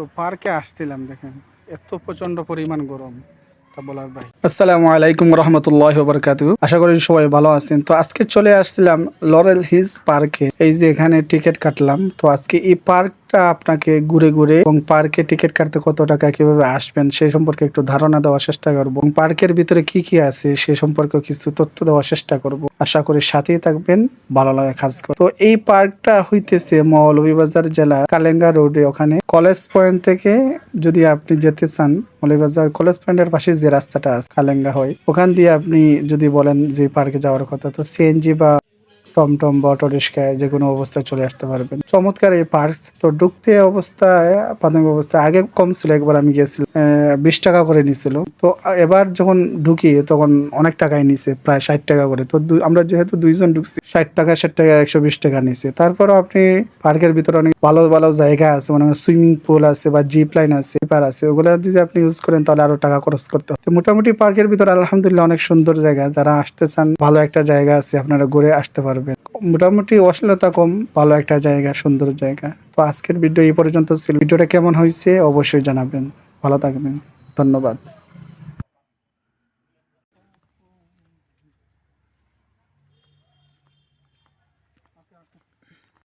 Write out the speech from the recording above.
তো পার্কে আসছিলাম, দেখেন। এত প্রচণ্ড পরিমাণ গরম বলার ভাই আসসালামু আলাইকুম রহমতুল্লাহ বরকাতু আশা করি সবাই ভালো আছেন। তো আজকে চলে আসছিলাম লরেল হিজ পার্কে। এই যে এখানে টিকিট কাটলাম, তো আজকে এই পার্কটা আপনাকে ঘুরে ঘুরে এবং পার্কে টিকিট কাটতে কত টাকা, কীভাবে আসবেন সেই সম্পর্কে একটু ধারণা দেওয়ার চেষ্টা করব। এবং পার্কের ভিতরে কি কি আছে, সে সম্পর্কে কিছু তথ্য দেওয়ার চেষ্টা করব। আশা করি সাথেই থাকবেন, ভালো লাগে খাস করে তো এই পার্কটা হইতেছে মৌলভীবাজার জেলা কালেঙ্গা রোডে। ওখানে কলেজ পয়েন্ট থেকে যদি আপনি যেতে চান, মৌলভীবাজার কলেজ পয়েন্টের পাশে যে রাস্তাটা আছে, কালেঙ্গা হয়, ওখান দিয়ে আপনি যদি বলেন যে পার্কে যাওয়ার কথা, তো সিএনজি বা টমটম বা অটো রিক্সায় যে কোনো অবস্থায় চলে আসতে পারবেন। চমৎকার এই পার্ক তো ঢুকতে অবস্থায়, প্রাথমিক অবস্থায় আগে কম ছিল, একবার আমি গেছিলাম বিশ টাকা করে নিছিল। তো এবার যখন ঢুকি, তখন অনেক টাকায় নিছে, প্রায় ষাট টাকা করে। তো আমরা যেহেতু দুইজন ঢুকছি, ষাট টাকা ষাট টাকা, একশো বিশ টাকা নিছে। তারপরও আপনি পার্কের ভিতরে অনেক ভালো ভালো জায়গা আছে মানে সুইমিং পুল আছে বা জিপ লাইন আছে পার আছে, ওগুলো যদি আপনি ইউজ করেন, তাহলে আরও টাকা খরচ করতে হবে। মোটামুটি পার্কের ভিতরে আলহামদুলিল্লাহ অনেক সুন্দর জায়গা। যারা আসতে চান, ভালো একটা জায়গা আছে, আপনারা ঘুরে আসতে পারবেন। মোটামুটি অশ্লীলতা কম, ভালো একটা জায়গা, সুন্দর জায়গা। তো আজকের ভিডিও এই পর্যন্ত ছিল। ভিডিওটা কেমন হয়েছে অবশ্যই জানাবেন। ভালো থাকবেন। ধন্যবাদ।